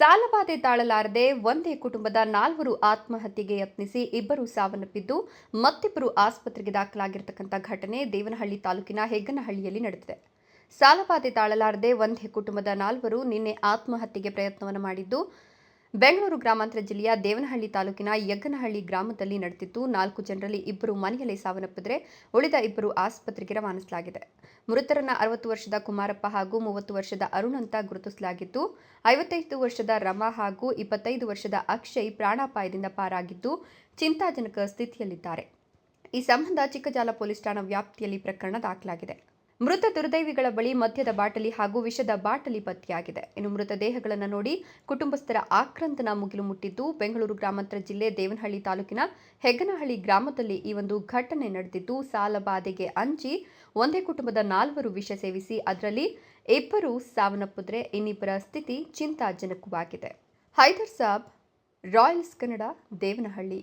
ಸಾಲಬಾಧೆ ತಾಳಲಾರದೆ ಒಂದೇ ಕುಟುಂಬದ ನಾಲ್ವರು ಆತ್ಮಹತ್ಯೆಗೆ ಯತ್ನಿಸಿ ಇಬ್ಬರು ಸಾವನ್ನಪ್ಪಿದ್ದು ಮತ್ತಿಬ್ಬರು ಆಸ್ಪತ್ರೆಗೆ ದಾಖಲಾಗಿರತಕ್ಕಂಥ ಘಟನೆ ದೇವನಹಳ್ಳಿ ತಾಲೂಕಿನ ಹೆಗ್ಗನಹಳ್ಳಿಯಲ್ಲಿ ನಡೆದಿದೆ. ಸಾಲಬಾಧೆ ತಾಳಲಾರದೆ ಒಂದೇ ಕುಟುಂಬದ ನಾಲ್ವರು ನಿನ್ನೆ ಆತ್ಮಹತ್ಯೆಗೆ ಪ್ರಯತ್ನವನ್ನು ಮಾಡಿದ್ದು ಬೆಂಗಳೂರು ಗ್ರಾಮಾಂತರ ಜಿಲ್ಲೆಯ ದೇವನಹಳ್ಳಿ ತಾಲೂಕಿನ ಯಗ್ಗನಹಳ್ಳಿ ಗ್ರಾಮದಲ್ಲಿ ನಡೆದಿದ್ದು, ನಾಲ್ಕು ಜನರಲ್ಲಿ ಇಬ್ಬರು ಮನೆಯಲ್ಲಿ ಸಾವನ್ನಪ್ಪಿದರೆ ಉಳಿದ ಇಬ್ಬರು ಆಸ್ಪತ್ರೆಗೆ ರವಾನಿಸಲಾಗಿದೆ. ಮೃತರನ್ನ ಅರವತ್ತು ವರ್ಷದ ಕುಮಾರಪ್ಪ ಹಾಗೂ ಮೂವತ್ತು ವರ್ಷದ ಅರುಣ್ ಅಂತ ಗುರುತಿಸಲಾಗಿದ್ದು, ಐವತ್ತೈದು ವರ್ಷದ ರಮಾ ಹಾಗೂ ಇಪ್ಪತ್ತೈದು ವರ್ಷದ ಅಕ್ಷಯ್ ಪ್ರಾಣಾಪಾಯದಿಂದ ಪಾರಾಗಿದ್ದು, ಚಿಂತಾಜನಕ ಸ್ಥಿತಿಯಲ್ಲಿದ್ದಾರೆ. ಈ ಸಂಬಂಧ ಚಿಕ್ಕಜಾಲ ಪೊಲೀಸ್ ಠಾಣಾ ವ್ಯಾಪ್ತಿಯಲ್ಲಿ ಪ್ರಕರಣ ದಾಖಲಾಗಿದೆ. ಮೃತ ದುರ್ದೈವಿಗಳ ಬಳಿ ಮದ್ಯದ ಬಾಟಲಿ ಹಾಗೂ ವಿಷದ ಬಾಟಲಿ ಪತ್ತೆಯಾಗಿದೆ. ಇನ್ನು ಮೃತದೇಹಗಳನ್ನು ನೋಡಿ ಕುಟುಂಬಸ್ಥರ ಆಕ್ರಂದನ ಮುಗಿಲು ಮುಟ್ಟಿದ್ದು, ಬೆಂಗಳೂರು ಗ್ರಾಮಾಂತರ ಜಿಲ್ಲೆ ದೇವನಹಳ್ಳಿ ತಾಲೂಕಿನ ಹೆಗ್ಗನಹಳ್ಳಿ ಗ್ರಾಮದಲ್ಲಿ ಈ ಒಂದು ಘಟನೆ ನಡೆದಿದ್ದು ಸಾಲಬಾಧೆಗೆ ಅಂಚಿ ಒಂದೇ ಕುಟುಂಬದ ನಾಲ್ವರು ವಿಷ ಸೇವಿಸಿ, ಅದರಲ್ಲಿ ಇಬ್ಬರು ಸಾವನ್ನಪ್ಪಿದ್ರೆ ಇನ್ನಿಬ್ಬರ ಸ್ಥಿತಿ ಚಿಂತಾಜನಕವಾಗಿದೆ. ಹೈದರ್ ಸಾಬ್, ರಾಯಲ್ಸ್ ಕನ್ನಡ, ದೇವನಹಳ್ಳಿ.